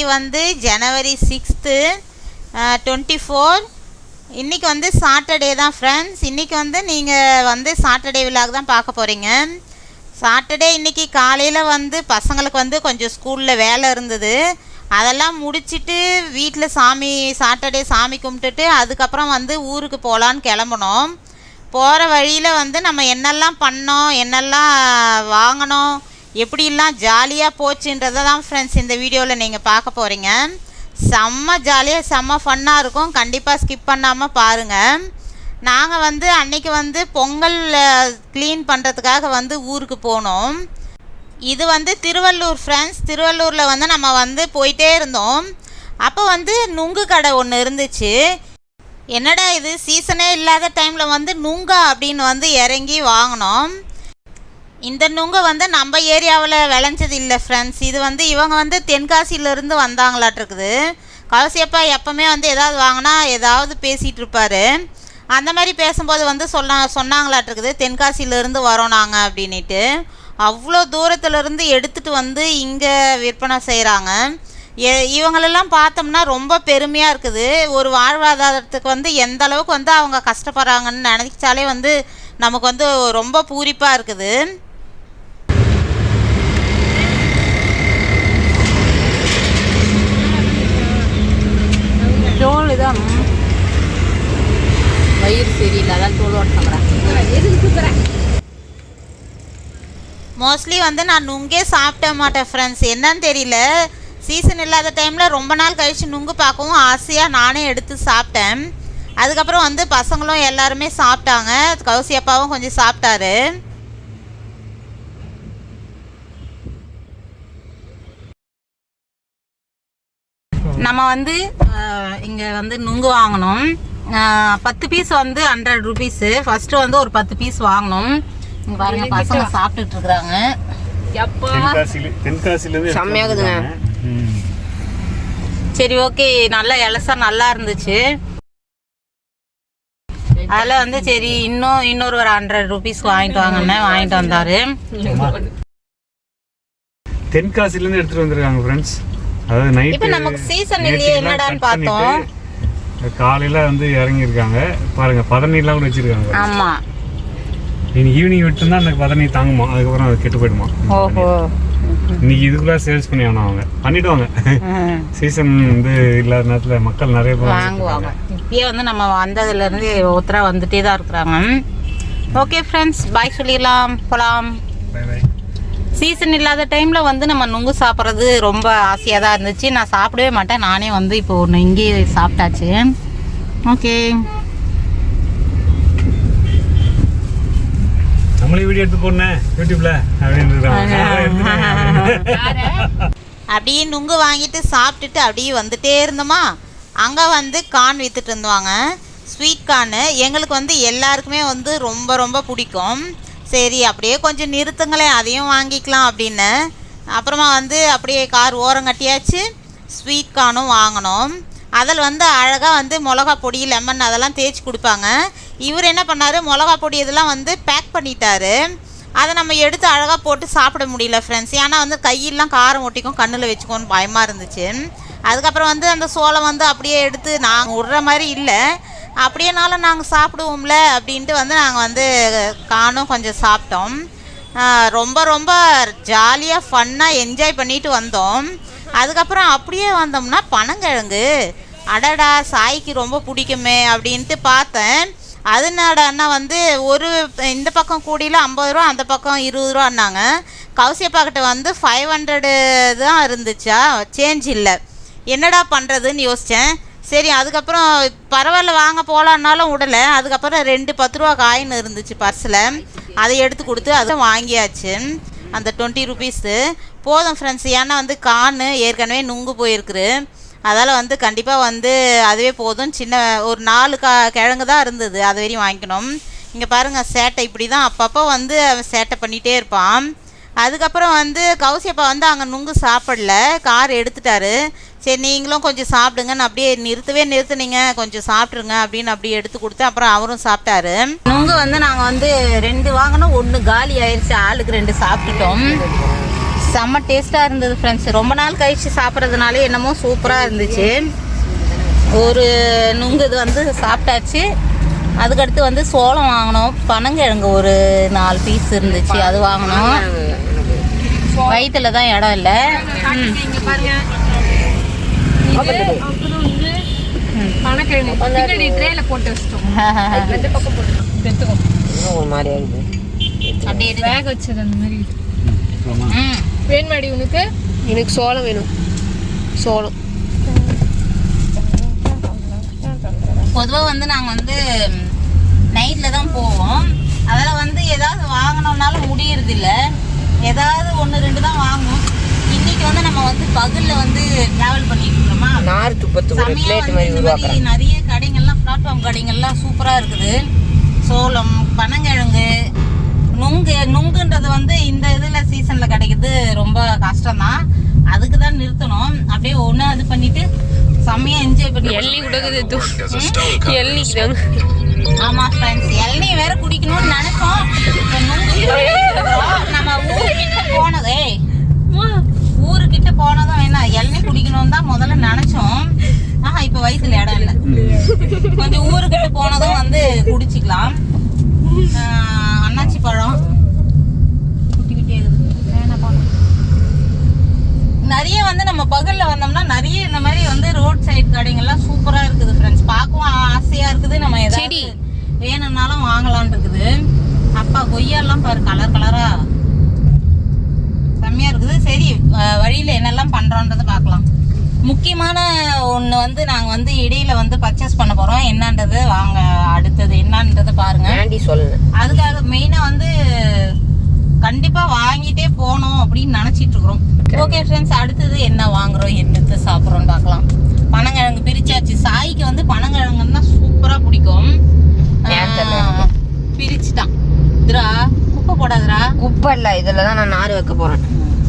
இன்றைக்கி வந்து ஜனவரி sixth twenty four இன்றைக்கி வந்து சாட்டர்டே தான் ஃப்ரெண்ட்ஸ் இன்றைக்கி வந்து நீங்கள் வந்து சாட்டர்டே விழாக்கு தான் பார்க்க போகிறீங்க சாட்டர்டே இன்றைக்கி காலையில் வந்து பசங்களுக்கு வந்து கொஞ்சம் ஸ்கூலில் வேலை இருந்தது. அதெல்லாம் முடிச்சுட்டு வீட்டில் சாமி சாட்டர்டே சாமி கும்பிட்டுட்டு அதுக்கப்புறம் வந்து ஊருக்கு போகலான்னு கிளம்புனோம். போகிற வழியில் வந்து நம்ம என்னெல்லாம் பண்ணோம் என்னெல்லாம் வாங்கினோம் எப்படிலாம் ஜாலியாக போச்சுன்றதை தான் ஃப்ரெண்ட்ஸ் இந்த வீடியோவில் நீங்கள் பார்க்க போகிறீங்க செம்ம ஜாலியாக செம்ம ஃபன்னாக இருக்கும். கண்டிப்பாக ஸ்கிப் பண்ணாமல் பாருங்கள் நாங்கள் வந்து அன்றைக்கி வந்து பொங்கல் க்ளீன் பண்ணுறதுக்காக வந்து ஊருக்கு போனோம். இது வந்து திருவள்ளூர் ஃப்ரெண்ட்ஸ் திருவள்ளூரில் வந்து நம்ம வந்து போயிட்டே இருந்தோம். அப்போ வந்து நுங்கு கடை ஒன்று இருந்துச்சு. என்னடா இது? சீசனே இல்லாத டைமில் வந்து நுங்கா அப்படின்னு வந்து இறங்கி வாங்கினோம். இந்த நுங்கு வந்து நம்ம ஏரியாவில் விளைஞ்சது இல்லை ஃப்ரெண்ட்ஸ் இது வந்து இவங்க வந்து தென்காசியிலேருந்து வந்தாங்களாட்டிருக்குது. கலசியப்பா எப்போவுமே வந்து ஏதாவது வாங்கினா ஏதாவது பேசிகிட்டு இருப்பார். அந்த மாதிரி பேசும்போது வந்து சொன்ன சொன்னாங்களாட்டிருக்குது. தென்காசியிலேருந்து வரோம் நாங்கள் அப்படின்ட்டு அவ்வளோ தூரத்துலேருந்து எடுத்துகிட்டு வந்து இங்கே விற்பனை செய்கிறாங்க எ இவங்களெல்லாம் பார்த்தோம்னா ரொம்ப பெருமையாக இருக்குது. ஒரு வாழ்வாதாரத்துக்கு வந்து எந்த அளவுக்கு வந்து அவங்க கஷ்டப்படுறாங்கன்னு நினச்சாலே வந்து நமக்கு வந்து ரொம்ப பூரிப்பாக இருக்குது. தோல் தான் வயிறு சரியில்லை அதான் தோல் ஓட்டுறேன் மோஸ்ட்லி வந்து நான் நுங்கே சாப்பிட மாட்டேன் ஃப்ரெண்ட்ஸ் என்னன்னு தெரியல. சீசன் இல்லாத டைமில் ரொம்ப நாள் கழித்து நுங்கு பார்க்கவும் ஆசையாக நானே எடுத்து சாப்பிட்டேன். அதுக்கப்புறம் வந்து பசங்களும் எல்லாருமே சாப்பிட்டாங்க. கௌசி அப்பாவும் கொஞ்சம் சாப்பிட்டாரு. நம்ம வந்து இங்கே வந்து நுங்கு வாங்கினோம் பத்து பீஸ் வந்து ஹண்ட்ரட் ருபீஸு ஃபஸ்ட்டு வந்து ஒரு பத்து பீஸ் வாங்கினோம் இங்கே பாருங்க பசங்க சாப்பிட்டுட்டு இருக்கிறாங்க. செம்மையாகுதுங்க. சரி ஓகே. நல்லா இலசா நல்லா இருந்துச்சு. அதில் வந்து சரி இன்னும் இன்னொரு ஒரு ஹண்ட்ரட் ருபீஸ் வாங்கிட்டு வாங்கன்னு வாங்கிட்டு வந்தார். தென்காசிலேருந்து எடுத்துட்டு வந்திருக்காங்க ஃப்ரெண்ட்ஸ் அதாவது நைட் இப்போ நமக்கு சீசன் இல்லையே என்னடான்னு பார்த்தோம். காலையில வந்து இறங்கியிருக்காங்க. பாருங்க பதநீர்லாம் கூட வச்சிருக்காங்க. ஆமாம் இன்னைக்கு ஈவினிங் விட்டுருந்தா அந்த பதநீ தாங்குமா? அதுக்கப்புறம் அது கெட்டு போயிடுமா? ஓஹோ. இன்னைக்கு இதுக்குள்ள சேல்ஸ் பண்ணி ஆகணும் அவங்க? பண்ணிடுவாங்க. சீசன் வந்து இல்லாத நேரத்தில் மக்கள் நிறைய பேர் வாங்குவாங்க. இப்பயே வந்து நம்ம வந்ததுலேருந்து ஒருத்தரா வந்துட்டே தான் இருக்கிறாங்க. ஓகே ஃப்ரெண்ட்ஸ் பாய் சொல்லிடலாம். போகலாம் பை பை சீசன் இல்லாத டைமில் வந்து நம்ம நுங்கு சாப்பிட்றது ரொம்ப ஆசையாக தான் இருந்துச்சு. நான் சாப்பிடவே மாட்டேன். நானே வந்து இப்போ ஒன்று இங்கேயே சாப்பிட்டாச்சு. ஓகே நம்மளே வீடியோ எடுத்து போடனேன் யூடியூப்ல அப்படின்னு இருக்காங்க. அப்படியே நுங்கு வாங்கிட்டு சாப்பிட்டுட்டு அப்படியே வந்துட்டே இருந்தோமா? அங்கே வந்து கார்ன் வித்துட்டு இருந்தாங்க. ஸ்வீட் கார்னு எங்களுக்கு வந்து எல்லாருக்குமே வந்து ரொம்ப ரொம்ப பிடிக்கும். சரி அப்படியே கொஞ்சம் நிறுத்துங்களேன் அதையும் வாங்கிக்கலாம் அப்படின்னு. அப்புறமா வந்து அப்படியே கார் ஓரம் கட்டியாச்சு. ஸ்வீட் கார்னும் வாங்கினோம். அதில் வந்து அழகாக வந்து மிளகா பொடி லெமன் அதெல்லாம் தேய்ச்சி கொடுப்பாங்க. இவர் என்ன பண்ணார்? மிளகா பொடி இதெல்லாம் வந்து பேக் பண்ணிட்டாரு. அதை நம்ம எடுத்து அழகாக போட்டு சாப்பிட முடியல ஃப்ரெண்ட்ஸ் ஏன்னா வந்து கையெல்லாம் காரம் ஒட்டிக்கும் கண்ணில் வச்சுக்கோன்னு பயமாக இருந்துச்சு. அதுக்கப்புறம் வந்து அந்த சோளம் வந்து அப்படியே எடுத்து நாங்கள் விடுற மாதிரி இல்லை. அப்படியேனாலும் நாங்கள் சாப்பிடுவோம்ல அப்படின்ட்டு வந்து நாங்கள் வந்து காணும் கொஞ்சம் சாப்பிட்டோம். ரொம்ப ரொம்ப ஜாலியாக ஃபன்னாக என்ஜாய் பண்ணிட்டு வந்தோம். அதுக்கப்புறம் அப்படியே வந்தோம்னா பனங்கிழங்கு. அடடா சாய்க்கு ரொம்ப பிடிக்குமே அப்படின்ட்டு பார்த்தேன். அதனாடன்னா வந்து ஒரு இந்த பக்கம் கூடியில் ஐம்பது ரூபா அந்த பக்கம் இருபது ரூபான்னாங்க. கௌசியப்பாக்கிட்ட வந்து ஃபைவ் ஹண்ட்ரடு தான் இருந்துச்சா? சேஞ்ச் இல்லை. என்னடா பண்ணுறதுன்னு யோசித்தேன் சரி அதுக்கப்புறம் பரவாயில்ல வாங்க போகலான்னாலும் விடலை அதுக்கப்புறம் ரெண்டு பத்து ரூபா காயின் இருந்துச்சு பர்ஸில். அதை எடுத்து கொடுத்து அதை வாங்கியாச்சு. அந்த டுவெண்ட்டி ருபீஸு. போதும் ஃப்ரெண்ட்ஸ் ஏன்னா வந்து கான்னு ஏற்கனவே நுங்கு போயிருக்குது. அதால் வந்து கண்டிப்பாக வந்து அதுவே போதும். சின்ன ஒரு நாலு கா கிழங்கு தான் இருந்தது. அது வரையும் வாங்கிக்கணும். இங்கே பாருங்கள் சேட்டை இப்படி தான் அப்பப்போ வந்து அவன் சேட்டை பண்ணிகிட்டே இருப்பான். அதுக்கப்புறம் வந்து கௌசியப்பா வந்து அங்கே நுங்கு சாப்பிடல. கார் எடுத்துட்டாரு. சரி நீங்களும் கொஞ்சம் சாப்பிடுங்கன்னு அப்படியே நிறுத்தவே நிறுத்துனீங்க. கொஞ்சம் சாப்பிட்ருங்க அப்படின்னு அப்படியே எடுத்து கொடுத்து அப்புறம் அவரும் சாப்பிட்டாரு. நுங்கு வந்து நாங்கள் வந்து ரெண்டு வாங்கினோம். ஒன்று காலி ஆயிடுச்சு ஆளுக்கு ரெண்டு சாப்பிட்டுட்டோம். செம்ம டேஸ்ட்டாக இருந்தது ஃப்ரெண்ட்ஸ் ரொம்ப நாள் கழிச்சு சாப்பிட்றதுனால என்னமோ சூப்பராக இருந்துச்சு. ஒரு நுங்கு இது வந்து சாப்பிட்டாச்சு. அதுக்கடுத்து வந்து சோளம் வாங்கினோம். பனங்கிழங்கு ஒரு நாலு பீஸ் இருந்துச்சு. அது வாங்கினோம். வயிற்றுல தான் இடம் இல்லை. ம். இங்க பாருங்க. இது அப்புறம் வந்து பணக்கிழங்கு பின்னாடி ட்ரேல போட்டு வச்சிட்டோம் இந்த பக்கம் போட்டு எடுத்துக்கோ அப்படியே வேக வச்சது அந்த மாதிரி இது. ம் வேணுமாடி உனக்கு எனக்கு சோளம் வேணும் சோளம் பொதுவாக வந்து நாங்கள் வந்து நைட்டில் தான் போவோம் அதில் வந்து ஏதாவது வாங்கினோம்னாலும் முடியறதில்ல ஏதாவது ஒன்று ரெண்டு தான் வாங்குவோம் இன்னைக்கு வந்து நம்ம வந்து பகலில் வந்து ட்ராவல் பண்ணிட்டு இருக்கிறோமா நார் துப்பத்து ஒரு பிளேட் மாதிரி உருவாக்குறேன் நிறைய கடைங்கள்லாம் பிளாட்ஃபார்ம் கடைங்கள்லாம் சூப்பராக இருக்குது. சோளம் பனங்கிழங்கு நுங்கு நுங்குன்றது வந்து இந்த இதில் சீசனில் கிடைக்கிறது ரொம்ப கஷ்டம்தான். அதுக்கு தான் நிறுத்தணும். அப்படியே ஒன்று அது பண்ணிட்டு செம்மையாக என்ஜாய் பண்ணி எள்ளி உடகுது தூ. எள்ளி தாங்க ஆமா ஃப்ரெண்ட்ஸ் இளநீ வேற குடிக்கணும்னு நினைச்சோம். இப்ப நுங்கு குடிக்கிறோம். நம்ம ஊருக்கிட்ட போனதே ஊருக்கிட்ட போனதும் என்ன இளநீ குடிக்கணும்னு தான் முதல்ல நினைச்சோம். ஆஹா இப்ப வயித்துல இடம் இல்லை. கொஞ்சம் ஊருக்கிட்ட போனதும் வந்து குடிச்சிக்கலாம். அன்னாச்சி பழம். நிறைய வந்து நம்ம பகல்ல வந்தோம்னா நிறைய இந்த மாதிரி வந்து ரோட் சைடு கடைங்கள்லாம் சூப்பரா இருக்குது ஃப்ரெண்ட்ஸ் பார்க்கவும் ஆசையா இருக்குது. நம்ம ஏதாவது. வேணும்னாலும் வாங்கலாம்னு இருக்குது. அப்பா கொய்யாலாம் பாரு கலர் கலரா செம்மையா இருக்குது. சரி வழியில என்னெல்லாம் பண்றோன்றதை பார்க்கலாம். முக்கியமான ஒன்று வந்து நாங்கள் வந்து இடையில வந்து பர்ச்சேஸ் பண்ண போறோம். என்னன்றது வாங்க அடுத்தது என்னன்றதை பாருங்க. சொல்லணும் அதுக்காக மெயினாக வந்து கண்டிப்பாக வாங்கிட்டே போகணும் அப்படின்னு நினச்சிட்டு இருக்கிறோம். ஓகே ஃப்ரெண்ட்ஸ் அடுத்தது என்ன வாங்குறோம் என்னத்தை சாப்பிட்றோம்னு பார்க்கலாம். பனங்கிழங்கு பிரிச்சாச்சு. சாய்க்கு வந்து பனங்கிழங்குன்னா சூப்பராக பிடிக்கும். பிரிச்சுட்டான். இதுரா குப்பை போடாதரா குப்பை இல்லை இதில் தான் நான் நார் வைக்க போகிறேன்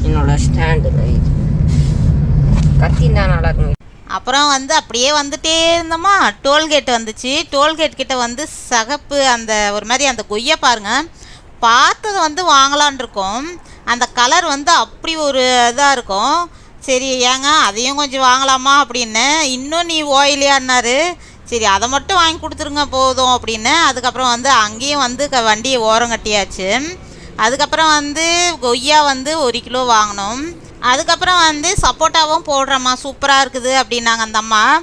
என்னோட ஸ்டாண்டு கத்தி தான் நல்லா இருக்கும். அப்புறம் வந்து அப்படியே வந்துட்டே இருந்தோமா? டோல்கேட் வந்துச்சு. டோல்கேட் கிட்ட வந்து சகப்பு அந்த ஒரு மாதிரி அந்த கொய்யா பாருங்க. பார்த்தது வந்து வாங்கலான் இருக்கோம். அந்த கலர் வந்து அப்படி ஒரு இதாக இருக்கும். சரி ஏங்க அதையும் கொஞ்சம் வாங்கலாமா அப்படின்னு. இன்னும் நீ ஓயிலையான்னாரு. சரி அதை மட்டும் வாங்கி கொடுத்துருங்க போதும் அப்படின்னு. அதுக்கப்புறம் வந்து அங்கேயும் வந்து க- வண்டியை ஓரம் கட்டியாச்சு. அதுக்கப்புறம் வந்து கொய்யா வந்து ஒரு கிலோ வாங்கினோம். அதுக்கப்புறம் வந்து சப்போட்டாவும் போடுறோம்மா சூப்பராக இருக்குது அப்படின்னாங்க அந்த அம்மா.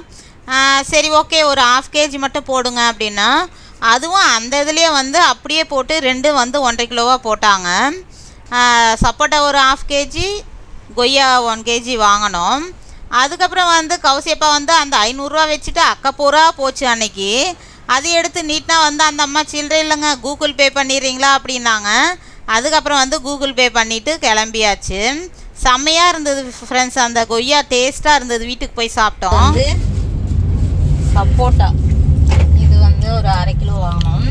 சரி ஓகே ஒரு ஆஃப் கேஜி மட்டும் போடுங்க அப்படின்னா. அதுவும் அந்த இதுலேயே வந்து அப்படியே போட்டு ரெண்டு வந்து ஒன்றரை கிலோவாக போட்டாங்க. சப்போட்டா ஒரு ஆஃப் கேஜி கொய்யா ஒன் கேஜி வாங்கினோம். அதுக்கப்புறம் வந்து கௌசியப்பா வந்து அந்த ஐநூறுரூவா வச்சுட்டு அக்கப்பூரா போச்சு அன்னைக்கு. அது எடுத்து நீட்னா வந்து அந்த அம்மா சில்லறை இல்லைங்க கூகுள் பே பண்ணிடுறீங்களா? அப்படின்னாங்க. அதுக்கப்புறம் வந்து கூகுள் பே பண்ணிவிட்டு கிளம்பியாச்சு. செம்மையாக இருந்தது ஃப்ரெண்ட்ஸ் அந்த கொய்யா டேஸ்ட்டாக இருந்தது. வீட்டுக்கு போய் சாப்பிட்டோம். சப்போட்டா. இது வந்து ஒரு அரை கிலோ வாங்கினோம்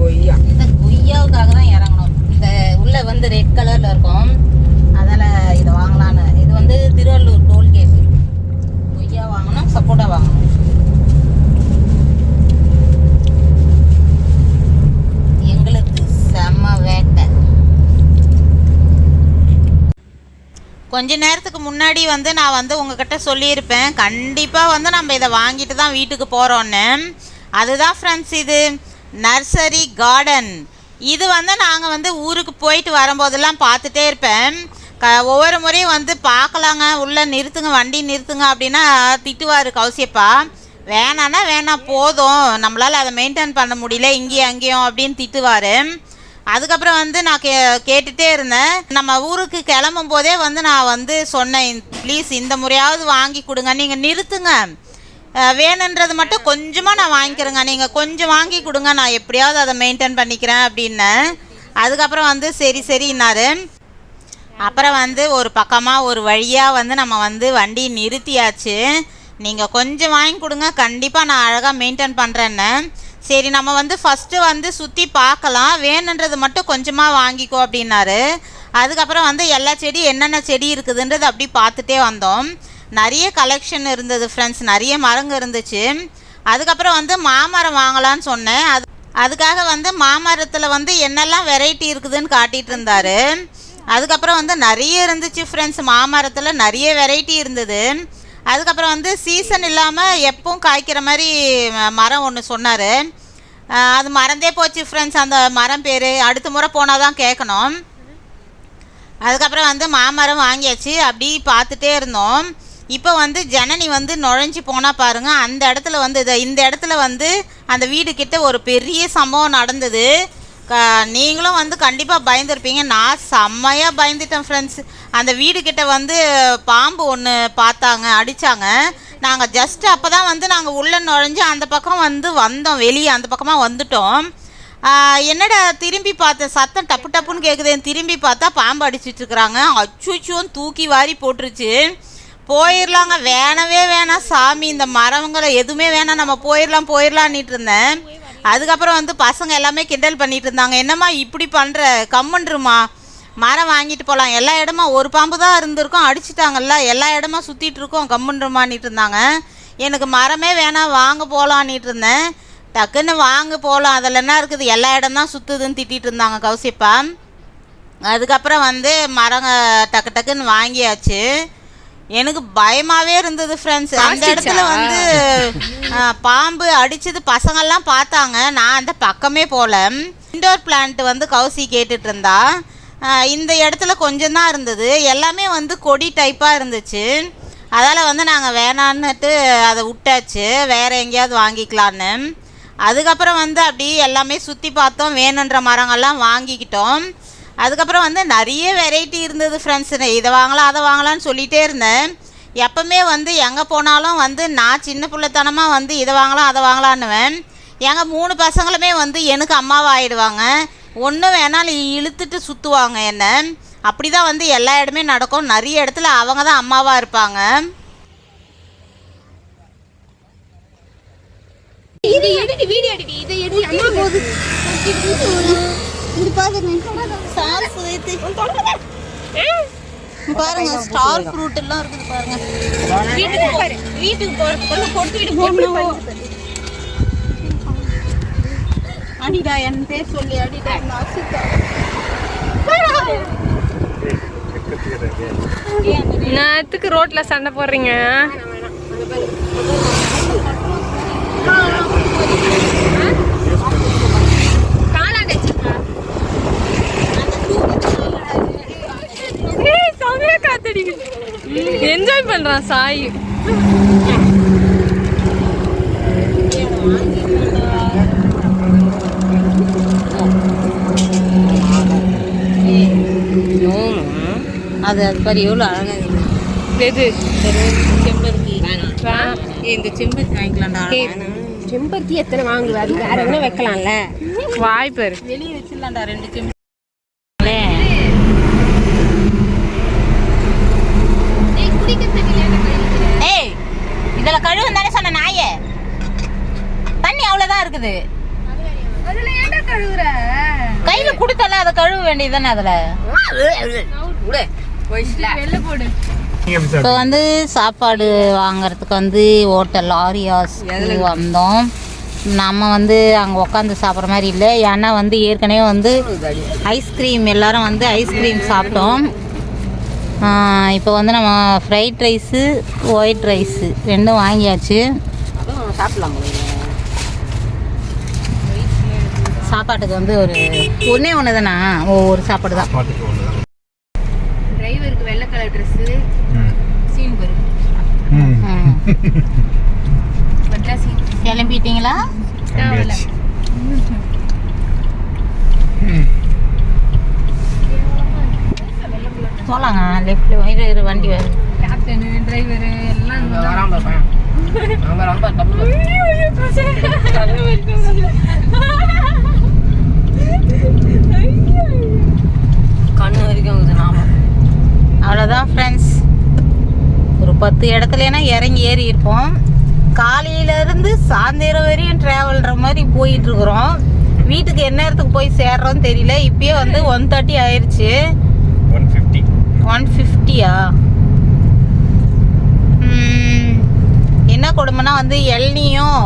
கொய்யா. இந்த கொய்யாவுக்காக தான் இறங்கணும். இந்த உள்ள வந்து ரெட் கலர்ல இருக்கும். அதால இதை வாங்கலான்னு வந்து திருவள்ளூர் டோல்கேட்டு கொய்யா வாங்கணும் சப்போட்டா வாங்கணும். எங்களுக்கு செம்ம வேட்டை. கொஞ்ச நேரத்துக்கு முன்னாடி வந்து நான் வந்து உங்ககிட்ட சொல்லியிருப்பேன். கண்டிப்பாக வந்து நம்ம இதை வாங்கிட்டு தான் வீட்டுக்கு போகிறோன்னு அதுதான் ஃப்ரெண்ட்ஸ் இது. நர்சரி கார்டன் இது வந்து நாங்கள் வந்து ஊருக்கு போயிட்டு வரும்போதெல்லாம் பார்த்துட்டே இருப்பேன். க ஒவ்வொரு முறையும் வந்து பார்க்கலாங்க. உள்ளே நிறுத்துங்க வண்டி நிறுத்துங்க அப்படின்னா திட்டுவார் கௌசியப்பா. வேணான்னா வேணாம் போதும். நம்மளால் அதை மெயின்டைன் பண்ண முடியல. இங்கேயும் அங்கேயும் அப்படின்னு திட்டுவார். அதுக்கப்புறம் வந்து நான் கே கேட்டுகிட்டே இருந்தேன். நம்ம ஊருக்கு கிளம்பும் போதே வந்து நான் வந்து சொன்னேன் ப்ளீஸ் இந்த முறையாவது வாங்கி கொடுங்க. நீங்கள் நிறுத்துங்க. வேணுன்றது மட்டும் கொஞ்சமாக நான் வாங்கிக்கிறேங்க. நீங்கள் கொஞ்சம் வாங்கி கொடுங்க. நான் எப்படியாவது அதை மெயின்டைன் பண்ணிக்கிறேன் அப்படின்னேன். அதுக்கப்புறம் வந்து சரி சரின்னாரு. அப்புறம் வந்து ஒரு பக்கமாக ஒரு வழியாக வந்து நம்ம வந்து வண்டி நிறுத்தியாச்சு. நீங்கள் கொஞ்சம் வாங்கி கொடுங்க. கண்டிப்பாக நான் அழகாக மெயின்டைன் பண்ணுறேன்னு சரி நம்ம வந்து ஃபஸ்ட்டு வந்து சுற்றி பார்க்கலாம். வேணுன்றது மட்டும் கொஞ்சமாக வாங்கிக்கோ அப்படின்னாரு. அதுக்கப்புறம் வந்து எல்லா செடி என்னென்ன செடி இருக்குதுன்றது அப்படி பார்த்துட்டே வந்தோம். நிறைய கலெக்ஷன் இருந்தது ஃப்ரெண்ட்ஸ் நிறைய மரங்க இருந்துச்சு. அதுக்கப்புறம் வந்து மாமரம் வாங்கலான்னு சொன்னேன். அது அதுக்காக வந்து மாமரத்தில் வந்து என்னெல்லாம் வெரைட்டி இருக்குதுன்னு காட்டிகிட்டு இருந்தாரு. அதுக்கப்புறம் வந்து நிறைய இருந்துச்சு ஃப்ரெண்ட்ஸ் மாமரத்தில் நிறைய வெரைட்டி இருந்தது. அதுக்கப்புறம் வந்து சீசன் இல்லாமல் எப்பவும் காய்க்கிற மாதிரி மரம் ஒன்று சொன்னார். அது மறந்தே போச்சு ஃப்ரெண்ட்ஸ் அந்த மரம் பேர். அடுத்த முறை போனால் தான் கேட்கணும். அதுக்கப்புறம் வந்து மாமரம் வாங்கியாச்சு. அப்படி பார்த்துட்டே இருந்தோம். இப்போ வந்து ஜனனி வந்து நுழைஞ்சி போனால் பாருங்க. அந்த இடத்துல வந்து இதை இந்த இடத்துல வந்து அந்த வீடு கிட்ட ஒரு பெரிய சம்பவம் நடந்தது. க நீங்களும் வந்து கண்டிப்பாக பயந்துருப்பீங்க. நான் செம்மையாக பயந்துட்டேன் ஃப்ரெண்ட்ஸ் அந்த வீடு கிட்ட வந்து பாம்பு ஒன்று பார்த்தாங்க அடித்தாங்க நாங்கள் ஜஸ்ட் அப்போ தான் வந்து நாங்கள் உள்ளே நுழைஞ்சு அந்த பக்கம் வந்து வந்தோம். வெளியே அந்த பக்கமாக வந்துட்டோம். என்னடா திரும்பி பார்த்தேன்? சத்தம் டப்பு டப்புன்னு கேட்குதேன் திரும்பி பார்த்தா பாம்பு அடிச்சிட்ருக்குறாங்க அச்சுச்சுன்னு தூக்கி வாரி போட்டுருச்சு. போயிடலாங்க வேணவே வேணாம் சாமி. இந்த மரங்களை எதுவுமே வேணாம். நம்ம போயிடலாம் போயிடலான்னுட்டு இருந்தேன். அதுக்கப்புறம் வந்து பசங்க எல்லாமே கிண்டல் பண்ணிட்டு இருந்தாங்க. என்னம்மா இப்படி பண்ணுற கம்மன்றுமா மரம் வாங்கிட்டு போகலாம் எல்லா இடமா ஒரு பாம்பு தான் இருந்திருக்கும். அடிச்சிட்டாங்கல்ல. எல்லா இடமா சுற்றிட்டு இருக்கோம். கம்முன்றமான்னிட்டு இருந்தாங்க. எனக்கு மரமே வேணாம். வாங்க போகலான்னிட்டு இருந்தேன். டக்குன்னு வாங்க போகலாம் அதில் என்ன இருக்குது? எல்லா இடம் தான் சுற்றுதுன்னு திட்டிகிட்டு இருந்தாங்க கௌசிப்பா. அதுக்கப்புறம் வந்து மரங்க டக்கு டக்குன்னு வாங்கியாச்சு. எனக்கு பயமாவே இருந்தது ஃப்ரெண்ட்ஸ் அந்த இடத்துல வந்து பாம்பு அடிச்சது பசங்கள்லாம் பார்த்தாங்க. நான் அந்த பக்கமே போகல இண்டோர் பிளான்ட் வந்து கௌசி கேட்டுட்டு இருந்தா இந்த இடத்துல கொஞ்சம் தான் இருந்தது. எல்லாமே வந்து கொடி டைப்பாக இருந்துச்சு. அதால் வந்து நாங்கள் வேணான்னுட்டு அதை விட்டாச்சு. வேற எங்கேயாவது வாங்கிக்கலான்னு. அதுக்கப்புறம் வந்து அப்படி எல்லாமே சுற்றி பார்த்தோம். வேணுன்ற மரங்கள்லாம் வாங்கிக்கிட்டோம். அதுக்கப்புறம் வந்து நிறைய வெரைட்டி இருந்தது ஃப்ரெண்ட்ஸ் இதை வாங்கலாம் அதை வாங்கலாம்னு சொல்லிகிட்டே இருந்தேன். எப்பவுமே வந்து எங்கே போனாலும் வந்து நான் சின்ன பிள்ளைத்தனமாக வந்து இதை வாங்கலாம் அதை வாங்கலான்னுவேன். எங்கள் மூணு பசங்களுமே வந்து எனக்கு அம்மாவை ஆயிடுவாங்க ஒன்று வேணாலும் இழுத்துட்டு சுற்றுவாங்க என்ன. அப்படி தான் வந்து எல்லா இடமே நடக்கும். நிறைய இடத்துல அவங்க தான் அம்மாவாக இருப்பாங்க. இதை எடுத்து வீடியோ எடுத்து இதை எடுத்து அம்மா போகுது இது பாருங்க ஸ்டார் பாருங்க ஸ்டார் ஃப்ரூட் எல்லாம் இருக்குது பாருங்க. வீட்டுக்கு பாரு. வீட்டுக்கு போறதுக்குள்ள கொடுத்து விட்டு போகணும் அடிடா என் பேர் சொல்லி அடிடா நாசிக்கா நேரத்துக்கு ரோட்ல சண்டை போடுறீங்க. என்ஜாய் பண்றான் சாய். அது அது பாரு எவ்வளோ அழகா இருக்குது செம்பருத்தி. இந்த செம்பருத்தி வாங்கிக்கலாம்டா. செம்பருத்தி எத்தனை வாங்குவ? அது வேற எதுனா வைக்கலாம்ல? வாய் பாரு. வெளியே வச்சிடலாம்டா ரெண்டு செம்பருத்தி ஏய் இதில் கழுவு தானே சொன்ன நாயே தண்ணி கழுவுற? கையில் கொடுத்தல அதை கழுவ வேண்டியது தானே அதில் இப்போ? வந்து சாப்பாடு வாங்குறதுக்கு வந்து ஹோட்டல் ஆரியாஸ் வந்தோம். நம்ம வந்து அங்கே உட்காந்து சாப்பிட்ற மாதிரி இல்லை. ஏன்னா வந்து ஏற்கனவே வந்து ஐஸ்கிரீம் எல்லாரும் வந்து ஐஸ்கிரீம் சாப்பிட்டோம். இப்போ வந்து நம்ம ஃப்ரைட் ரைஸு ஒயிட் ரைஸு ரெண்டும் வாங்கியாச்சு. சாப்பிடலாம் போல இருக்கு. சாப்பாட்டுக்கு வந்து ஒரு ஒன்றே ஒன்று தானா ஓ ஒரு சாப்பாடு தான். டிரைவருக்கு வெள்ளை கலர் ட்ரெஸ் ம். சீன் வரும் கிளம்பிட்டீங்களா. போகலாங்க லெஃப்டில் இரு இரு வண்டி வருது கேப்டனு டிரைவரு எல்லாம் அங்க வராம இருப்பான். ரொம்ப டப்பு கண்ணு வரைக்கும் இருக்குது நாம. அவ்வளோதான் ஃப்ரெண்ட்ஸ் ஒரு பத்து இடத்துலனா இறங்கி ஏறி இருப்போம். காலையிலேருந்து சாயந்தரம் வரையும் ட்ராவல்ன்ற மாதிரி போயிட்டு இருக்கிறோம். வீட்டுக்கு என்ன நேரத்துக்கு போய் சேர்றோன்னு தெரியல. இப்பயே வந்து ஒன் தேர்ட்டி ஆயிடுச்சு 150. ஒன் ஃபிஃப்டியா என்ன கொடுமைனா வந்து எள்னியும்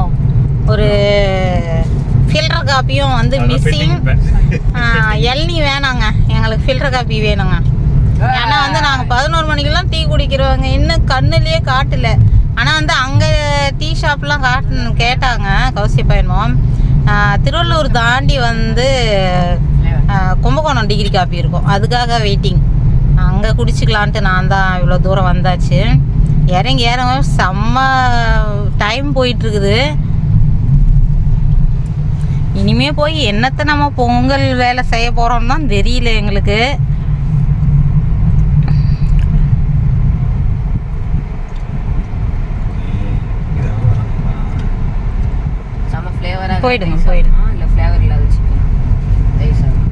ஒரு ஃபில்டர் காப்பியும் வந்து மிஸ்ஸிங் எள்னி வேணாங்க. எங்களுக்கு ஃபில்டர் காப்பி வேணுங்க. ஏன்னா வந்து நாங்கள் பதினோரு மணிக்கெல்லாம் டீ குடிக்கிறவங்க. இன்னும் கண்ணுலயே காட்டல. ஆனால் வந்து அங்கே டீ ஷாப்லாம் காட்டு கேட்டாங்க. கௌசி பயணம் திருவள்ளூர் தாண்டி வந்து கும்பகோணம் டிகிரி காப்பி இருக்கும். அதுக்காக வெயிட்டிங் அங்கே குடிச்சிக்கலான்ட்டு நான் தான் இவ்வளோ தூரம் வந்தாச்சு. இறங்கி இறங்க செம்ம டைம் போயிட்டுருக்குது இனிமே போய் என்னத்தை நம்ம பொங்கல் வேலை செய்ய போகிறோம் தான் தெரியல எங்களுக்கு. போயிடுங்க, போயிடுங்க. இல்லை ஃப்ளேவர் இல்லாத சிக்கன் தயிர் சாதம்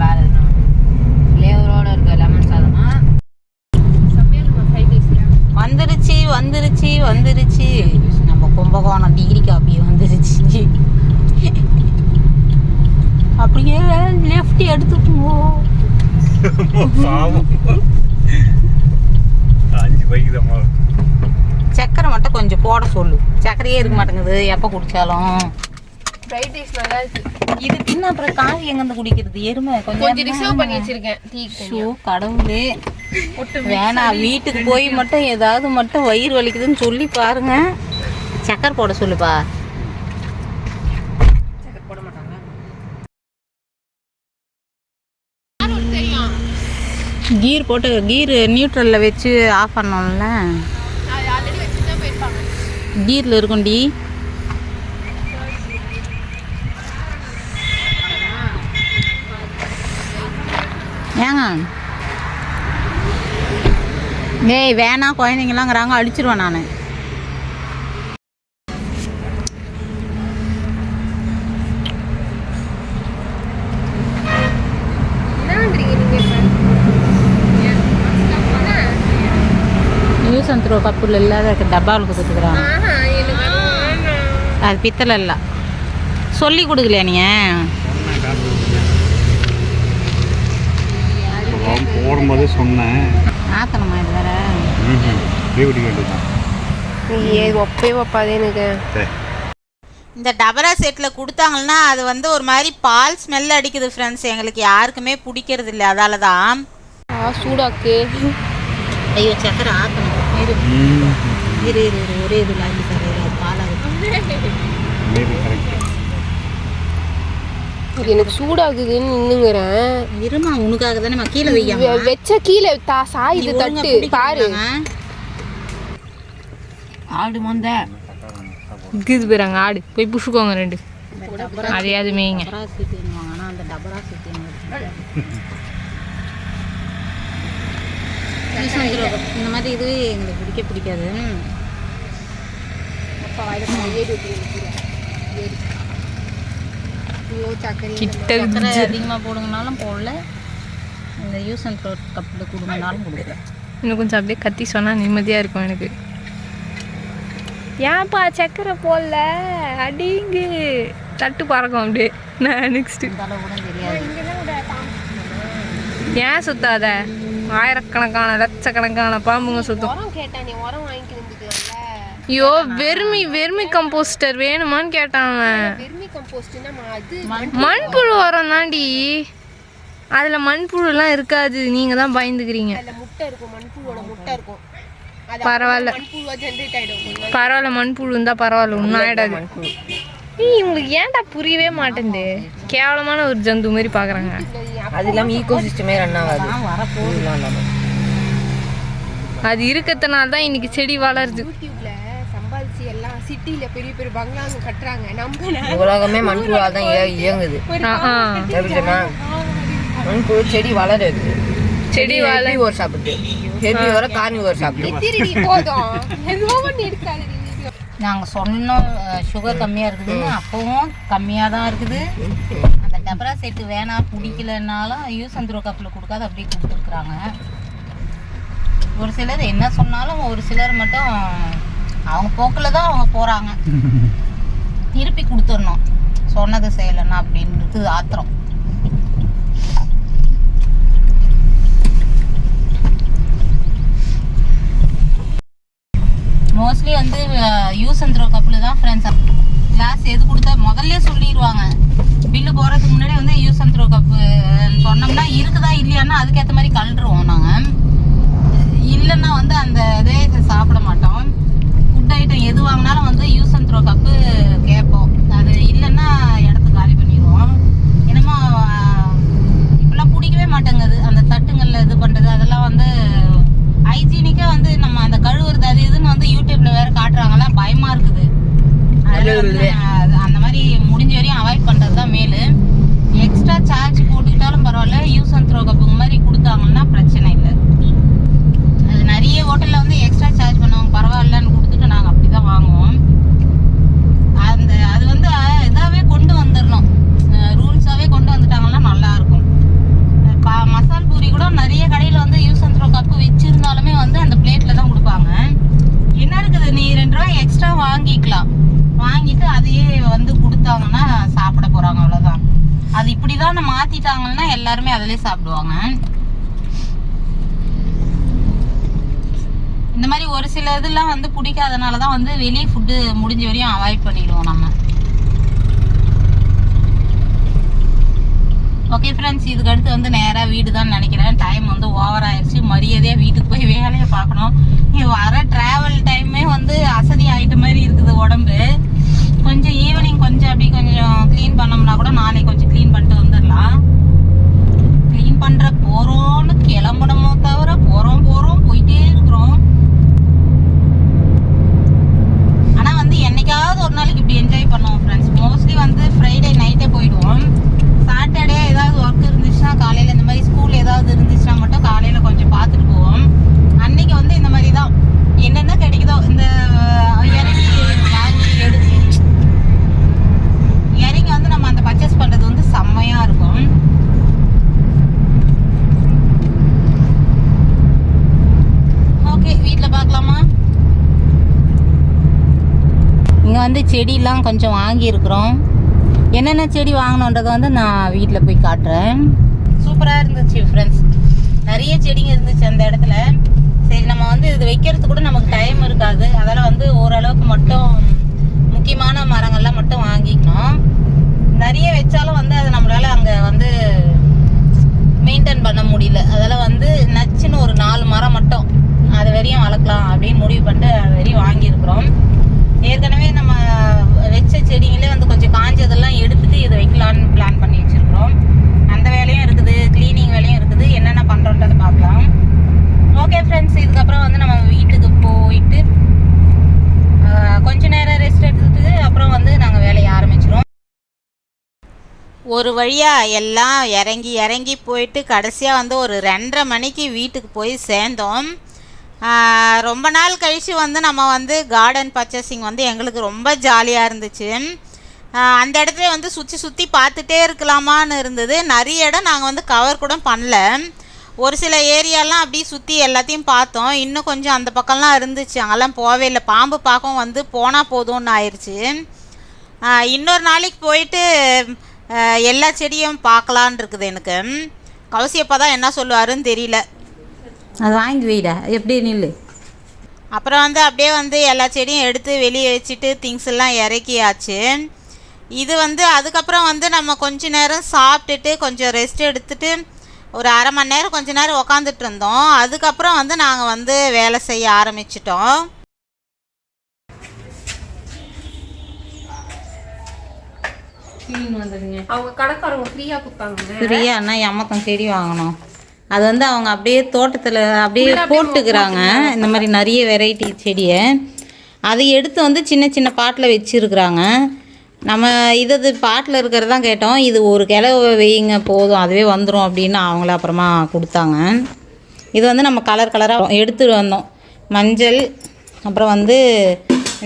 வேற என்ன? ஃப்ளேவரோட இருக்க லெமன் சாதமா? வந்துருச்சு வந்துருச்சு வந்துருச்சு. நம்ம கும்பகோணம் டிகிரி காப்பி வந்துருச்சு. அப்படியே லெஃப்ட் எடுத்துட்டுங்கோ பாவம். அஞ்சு தான் சக்கரை மட்டும் கொஞ்சம் போட சொல்லு. சக்கரையே இருக்க மாட்டேங்குது. எப்போ இருக்கு. இது தின்ன அப்புறம் காய் எங்கேருந்து குடிக்கிறது? எருமை. கொஞ்சம் ரிசர்வ் பண்ணி வச்சிருக்கேன். டீ ஷோ கடவுளே. வேணாம் வீட்டுக்கு போய் மட்டும் ஏதாவது மட்டும் வயிறு வலிக்குதுன்னு சொல்லி பாருங்க. சக்கரை போட சொல்லுப்பா. சக்கரை போட மாட்டாங்க கீர் போட்டு கீர் நியூட்ரலில் வச்சு ஆஃப் பண்ணோம்ல கீரில் இருக்கும்டி. ஏங்க? ஏய் வேணாம் குழந்தைங்களாங்கிறாங்க அடிச்சிருவேன் நான் என்ன பண்றீங்க நீங்க இப்ப இல்லாத டப்பாவில் கொடுத்துக்கிறாங்க ஆஹா எனக்கு அது பித்தளை இல்லை சொல்லி கொடுக்கலையா நீங்கள் போடும்போதே சொன்னேன். ஆத்தனமா இது வேற? நீ ஒப்பே ஒப்பாதே எனக்கு. இந்த டபரா செட்டில் கொடுத்தாங்கன்னா அது வந்து ஒரு மாதிரி பால் ஸ்மெல் அடிக்குது ஃப்ரெண்ட்ஸ் எங்களுக்கு யாருக்குமே பிடிக்கிறது இல்லை அதால தான் சூடாக்கு. ஐயோ சக்கரை ஆக்கணும் இரு இரு இரு இரு ஒரே பாலாக எனக்கு சூடாகுதுன்னு நின்னுங்கிறேன் இருமா உனக்காக தானே கீழே வைக்காம வெ- வச்ச கீழே தா சாயுது தட்டு பாரு ஆடு மந்த இருக்குது போயிறாங்க ஆடு போய் புஷுக்கோங்க ரெண்டு அதையாவது மேய்ங்க இந்த மாதிரி இதுவே எங்களுக்கு பிடிக்க பிடிக்காது. கிட்ட சக்கரை அதிகமாக போடுங்கனாலும் போடல. இந்த யூஸ் அண்ட் த்ரோ கப்பில் கொடுங்கனாலும் கொடுக்குறேன் இன்னும் கொஞ்சம் அப்படியே கத்தி சொன்னா நிம்மதியா இருக்கும் எனக்கு. ஏன்ப்பா சக்கரை போடல? அடிங்கு. தட்டு பறக்கும் அப்படியே. நான் நெக்ஸ்ட் இந்த அளவு கூட தெரியாது. ஏன் சுத்தாத? ஆயிரக்கணக்கான லட்சக்கணக்கான பாம்புங்க சுத்தும். உரம் கேட்டா நீ உரம் வாங்கிட்டு ஐயோ வெர்மி வெர்மி கம்போஸ்டர் வேணுமான்னு அது மண்புழு உரம். தாண்டி அதில் மண்புழுலாம் இருக்காது நீங்கள் தான் பயந்துக்கிறீங்க. அதுல முட்டை இருக்கும் மண்புழுவோட முட்டை இருக்கும். அது பரவாயில்ல. பரவாயில்ல மண்புழு இருந்தால் பரவாயில்ல ஒன்றும் ஆயிடாது. இவங்களுக்கு ஏன்டா புரியவே மாட்டேங்குது கேவலமான ஒரு ஜந்து மாதிரி பார்க்குறாங்க அது இல்லாமல் ஈகோ சிஸ்டமே ரன் ஆகாது. அது இருக்கிறதுனால தான் இன்னைக்கு செடி வளருது. யூடியூப்ல சம்பாதிச்சு எல்லாம் சிட்டில பெரிய பெரிய பங்களாங்க கட்டுறாங்க. நம்ம உலகமே மண்புழுவால் தான் இய- இயங்குது. மண்புழு செடி வளருது. செடி வள ஒரு சாப்பிட்டு? ஹெர்பி வர கார்னி ஒரு சாப்பிட்டு. போதும். இருக்காது நாங்கள் சொன்னோம் சுகர் கம்மியாக இருக்குதுன்னு அப்போவும் கம்மியாக தான் இருக்குது அந்த டபரா செட்டு வேணாம் பிடிக்கலனாலும் யூஸ் அண்ட் த்ரோ கப்பில் கொடுக்காத அப்படியே கொடுத்துருக்குறாங்க. ஒரு சிலர் என்ன சொன்னாலும் ஒரு சிலர் மட்டும் அவங்க போக்கில் தான் அவங்க போகிறாங்க திருப்பி கொடுத்துடணும். சொன்னது செய்யலைன்னா அப்படின்னு இருக்குது ஆத்திரம். மோஸ்ட்லி வந்து யூஸ் அண்ட் த்ரோ கப்பில் தான் ஃப்ரெண்ட்ஸ் கிளாஸ் எது கொடுத்தா முதல்ல சொல்லிடுவாங்க பில்லு போகிறதுக்கு முன்னாடி வந்து யூஸ் அண்ட் த்ரோ கப்பு சொன்னோம்னா இருக்குதா இல்லையான்னா அதுக்கேற்ற மாதிரி கழுடுவோம் நாங்கள் இல்லைன்னா வந்து அந்த இதே சாப்பிட மாட்டோம். ஃபுட் ஐட்டம் எது வாங்கினாலும் வந்து யூஸ் அண்ட் த்ரோ கப்பு கேட்போம். அது இல்லைன்னா இடத்த காலி பண்ணிடுவோம். என்னமோ இப்பெல்லாம் பிடிக்கவே மாட்டேங்குது. அந்த தட்டுங்களில் இது பண்ணுறது அதெல்லாம் வந்து ஹைஜீனிக்காக வந்து நம்ம அந்த கழுவுறது அது இதுன்னு வந்து யூடியூப்ல வேற காட்டுறாங்களா பயமா இருக்குது. அந்த மாதிரி முடிஞ்ச வரையும் அவாய்ட் பண்ணுறது தான் மேலு எக்ஸ்ட்ரா சார்ஜ் போட்டுக்கிட்டாலும் பரவாயில்ல யூஸ் அண்ட் த்ரோ கப்புங்க மாதிரி கொடுத்தாங்கன்னா பிரச்சனை இல்லை. அது நிறைய ஹோட்டலில் வந்து எக்ஸ்ட்ரா சார்ஜ் பண்ணுவாங்க பரவாயில்லன்னு கொடுத்துட்டு நாங்கள் அப்படி தான் வாங்குவோம். அந்த அது வந்து இதாவே கொண்டு வந்துடணும் ரூல்ஸாகவே கொண்டு வந்துட்டாங்கன்னா நல்லா இருக்கும். மசால் பூரி கூட நிறைய கடையில் வந்து யூஸ் அண்ட் த்ரோ கப்பு வச்சிருந்தாலுமே வந்து அந்த பிளேட்டில் தான் கொடுப்பாங்க. என்ன இருக்குது? நீ ரெண்டு ரூபா எக்ஸ்ட்ரா வாங்கிக்கலாம். வாங்கிட்டு அதையே வந்து கொடுத்தாங்கன்னா சாப்பிட போகிறாங்க அவ்வளோதான் அது இப்படி தான் மாற்றிட்டாங்கன்னா எல்லாருமே அதிலே சாப்பிடுவாங்க. இந்த மாதிரி ஒரு சில இதெல்லாம் வந்து பிடிக்காதனால தான் வந்து வெளியே ஃபுட்டு முடிஞ்ச வரையும் அவாய்ட் பண்ணிடுவோம் நம்ம. ஓகே ஃப்ரெண்ட்ஸ் இதுக்கு அடுத்து வந்து நேராக வீடு தான் நினைக்கிறேன். டைம் வந்து ஓவர் ஆயிடுச்சு மரியாதையாக வீட்டுக்கு போய் வேலையை பார்க்கணும். வர ட்ராவல் டைமே வந்து அசதி ஆகிட்ட மாதிரி இருக்குது உடம்பு. கொஞ்சம் ஈவினிங் கொஞ்சம் அப்படி கொஞ்சம் க்ளீன் பண்ணோம்னா கூட நாளைக்கு கொஞ்சம் க்ளீன் பண்ணிட்டு வந்துடலாம். க்ளீன் பண்ணுற போகிறோன்னு கிளம்பணுமோ தவிர போகிறோம் போகிறோம் போயிட்டே இருக்கிறோம். ஆனால் வந்து என்னைக்காவது ஒரு நாளைக்கு இப்படி என்ஜாய் பண்ணுவோம் ஃப்ரெண்ட்ஸ் மோஸ்ட்லி வந்து ஃப்ரைடே நைட்டே போயிடுவோம். சாட்டர்டே ஏதாவது ஒர்க் இருந்துச்சுன்னா காலையில் இந்த மாதிரி ஸ்கூல் ஏதாவது இருந்துச்சுன்னா மட்டும் காலையில் கொஞ்சம் பார்த்துட்டு போவோம். அன்னைக்கு வந்து இந்த மாதிரி தான். என்னென்ன கிடைக்குதோ இந்த இறங்கி வாங்கி எடுத்து இறங்கி வந்து நம்ம அந்த பர்ச்சேஸ் பண்ணுறது வந்து செம்மையாக இருக்கும். ஓகே வீட்டில் பார்க்கலாமா? இங்கே வந்து செடியெலாம் கொஞ்சம் வாங்கியிருக்கிறோம். என்னென்ன செடி வாங்கணுன்றதை வந்து நான் வீட்டில் போய் காட்டுறேன். சூப்பராக இருந்துச்சு ஃப்ரெண்ட்ஸ் நிறைய செடிங்க இருந்துச்சு அந்த இடத்துல. சரி நம்ம வந்து இது வைக்கிறதுக்கு கூட நமக்கு டைம் இருக்காது. அதெல்லாம் வந்து ஓரளவுக்கு மட்டும் முக்கியமான மரங்கள்லாம் மட்டும் வாங்கிக்கணும். நிறைய வச்சாலும் வந்து அது நம்மளால் அங்கே வந்து மெயின்டைன் பண்ண முடியல. அதெல்லாம் வந்து நச்சுன்னு ஒரு நாலு மரம் மட்டும் அது வரையும் வளர்க்கலாம் அப்படின்னு முடிவு பண்ணிட்டு அது வரையும் வாங்கியிருக்கிறோம். ஏற்கனவே நம்ம வச்ச செடிங்களே வந்து கொஞ்சம் காஞ்சதெல்லாம் எடுத்துட்டு இதை வைக்கலான்னு பிளான் பண்ணி வச்சிருக்கிறோம் அந்த வேலையும் இருக்குது க்ளீனிங் வேலையும் இருக்குது என்னென்ன பண்ணுறோன்றதை பார்க்கலாம் ஓகே ஃப்ரெண்ட்ஸ் இதுக்கப்புறம் வந்து நம்ம வீட்டுக்கு போயிட்டு ஆஹ், கொஞ்ச நேரம் ரெஸ்ட் எடுத்துட்டு அப்புறம் வந்து நாங்கள் வேலையை ஆரம்பிச்சிருவோம் ஒரு வழியாக எல்லாம் இறங்கி இறங்கி போயிட்டு கடைசியாக வந்து ஒரு ரெண்டரை மணிக்கு வீட்டுக்கு போய் சேர்ந்தோம். ரொம்ப நாள் கழித்து வந்து நம்ம வந்து கார்டன் பர்ச்சேசிங் வந்து எங்களுக்கு ரொம்ப ஜாலியாக இருந்துச்சு. அந்த இடத்துல வந்து சுற்றி சுற்றி பார்த்துட்டே இருக்கலாமான்னு இருந்தது. நிறைய இடம் நாங்கள் வந்து கவர் கூட பண்ணல. ஒரு சில ஏரியாலாம் அப்படியே சுற்றி எல்லாத்தையும் பார்த்தோம். இன்னும் கொஞ்சம் அந்த பக்கம்லாம் இருந்துச்சு. அங்கெல்லாம் போவே இல்லை. பாம்பு பார்க்கவும் வந்து போனால் போதும்னு ஆயிடுச்சு இன்னொரு நாளைக்கு போயிட்டு எல்லா செடியும் பார்க்கலான் இருக்குது எனக்கு. கௌசியப்பா தான் என்ன சொல்லுவாருன்னு தெரியல. அது வாங்கி வைடா எப்படி நில்லு. அப்புறம் வந்து அப்படியே வந்து எல்லா செடியும் எடுத்து வெளியே வச்சுட்டு திங்ஸ் எல்லாம் இறக்கியாச்சு. இது வந்து அதுக்கப்புறம் வந்து நம்ம கொஞ்ச நேரம் சாப்பிட்டுட்டு கொஞ்சம் ரெஸ்ட் எடுத்துட்டு ஒரு அரை மணி நேரம் கொஞ்ச நேரம் உக்காந்துட்டு இருந்தோம். அதுக்கப்புறம் வந்து நாங்கள் வந்து வேலை செய்ய ஆரம்பிச்சிட்டோம். அவங்க கடைக்காரங்க ஃப்ரீயா கொடுத்தாங்க ஃப்ரீயா அண்ணா எம்மக்கம் செடி வாங்கணும். அது வந்து அவங்க அப்படியே தோட்டத்தில் அப்படியே போட்டுக்கிறாங்க. இந்த மாதிரி நிறைய வெரைட்டி செடியை. அதை எடுத்து வந்து சின்ன சின்ன பாட்டில் வச்சுருக்குறாங்க. நம்ம இது இது பாட்டில் இருக்கிறது தான் கேட்டோம். இது ஒரு கிளவு வையுங்க போதும். அதுவே வந்துடும் அப்படின்னு அவங்கள அப்புறமா கொடுத்தாங்க. இது வந்து நம்ம கலர் கலராக எடுத்துட்டு வந்தோம். மஞ்சள் அப்புறம் வந்து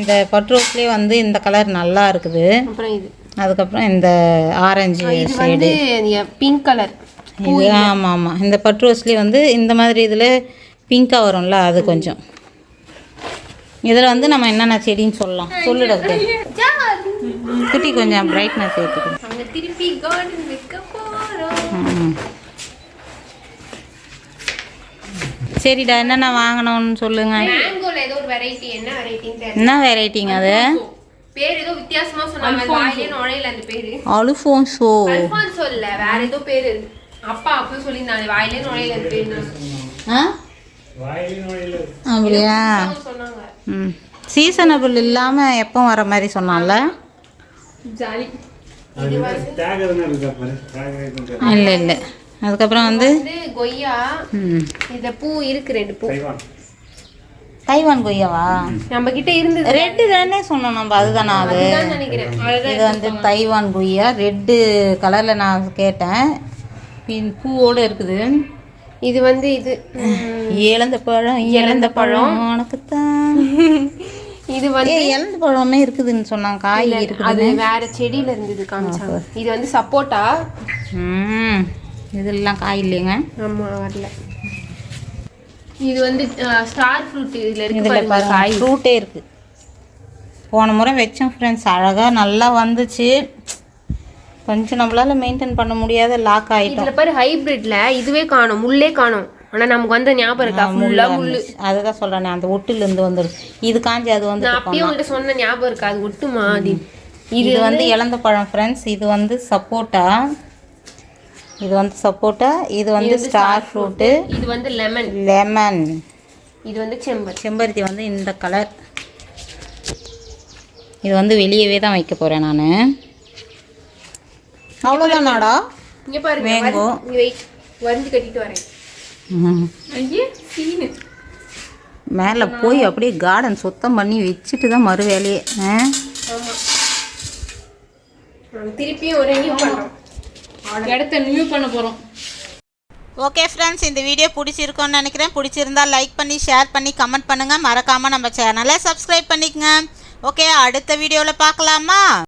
இந்த பட்ரோஸ்லேயே வந்து இந்த கலர் நல்லா இருக்குது. அப்புறம் இது. அதுக்கப்புறம் இந்த ஆரஞ்சு இது வந்து பிங்க் கலர் இது ஆமாம் ஆமாம். இந்த பட்டு ரோஸ்லேயே வந்து இந்த மாதிரி இதில் பிங்காக வரும்ல அது கொஞ்சம். இதில் வந்து நம்ம என்னென்ன செடின்னு சொல்லலாம். சொல்லுடா குட்டி கொஞ்சம் பிரைட்னஸ் அங்க திருப்பி கார்டன் வைக்க. சரிடா என்னென்ன வாங்கணும்னு சொல்லுங்க. என்ன வெரைட்டிங்க அது? பேர் ஏதோ வித்தியாசமா சொன்னாங்க. வாயிலே நுழையில அந்த பேரு. அலுஃபோன்சோ. அல்பான்சோ இல்ல வேற ஏதோ பேரு. அப்பா அப்போ சொல்லியிருந்தாங்க வாயிலே நுழையில அந்த பேரு ஆ? அப்படியா? ம். சீசனபிள் இல்லாமல் எப்போ வர மாதிரி சொன்னான்ல? ஜாலி. இல்லை இல்லை. அதுக்கப்புறம் வந்து? வந்து கொய்யா. ம். இந்த பூ இருக்கு ரெண்டு பூ. தைவான் கொய்யாவா? நம்ம கிட்ட இருந்தது. ரெட்டு தானே சொன்னோம் நம்ம அதுதானா அது? தான் நினைக்கிறேன். இது வந்து தைவான். கொய்யா. ரெட்டு கலரில் நான் கேட்டேன். பின் பூவோடு இருக்குது. இது வந்து இது இழந்த பழம் இழந்த பழம். உனக்குத்தான் இது வந்து இழந்த பழமே இருக்குதுன்னு சொன்னாங்க. காய் இருக்குது அது வேற செடியில இருந்தது காமிச்சாங்க. இது வந்து சப்போட்டா. ம் இதெல்லாம் காய் இல்லைங்க. ஆமா வரல. இது வந்து ஸ்டார் ஃப்ரூட் இதுல இருக்கு இதில் பாருங்க. ஃப்ரூட்டே இருக்குது போன முறை வச்சோம் ஃப்ரெண்ட்ஸ் அழகாக நல்லா வந்துச்சு. கொஞ்சம் நம்மளால மெயின்டைன் பண்ண முடியாத லாக் ஆகிட்டோம் இதுல பாரு ஹைபிரிட்ல இதுவே காணும் முள்ளே காணும். ஆனா நமக்கு வந்த ஞாபகம் இருக்கா? ஃபுல்லா முள்ளு அதுதான் சொல்கிறேனே அந்த ஒட்டுலேருந்து வந்துடும் இது காஞ்சி அது வந்து நான் அப்பயே உங்கள்ட்ட சொன்ன ஞாபகம் இருக்கா? அது ஒட்டுமா? அது இது வந்து இழந்த பழம் ஃப்ரெண்ட்ஸ் இது வந்து சப்போட்டா. இது வந்து சப்போட்டா இது வந்து ஸ்டார் ஃப்ரூட்டு இது வந்து லெமன் லெமன் இது வந்து செம்பர் செம்பருத்தி வந்து இந்த கலர் இது வந்து வெளியவே தான் வைக்க போகிறேன் நான். அவ்வளோதானாடா இங்க பாருங்க. வெயிட் வரிஞ்சு கட்டிட்டு வரேன். மேலே போய் அப்படியே கார்டன் சுத்தம் பண்ணி வச்சுட்டு தான் மறு வேலையே. திருப்பியும் ஒரு நியூ பண்றோம். இடத்த நியூ பண்ண போகிறோம் ஓகே ஃப்ரெண்ட்ஸ் இந்த வீடியோ பிடிச்சிருக்கோன்னு நினைக்கிறேன். பிடிச்சிருந்தா லைக் பண்ணி ஷேர் பண்ணி கமெண்ட் பண்ணுங்கள் மறக்காமல் நம்ம சேனலை சப்ஸ்கிரைப் பண்ணிக்கங்க. ஓகே அடுத்த வீடியோவில் பார்க்கலாமா?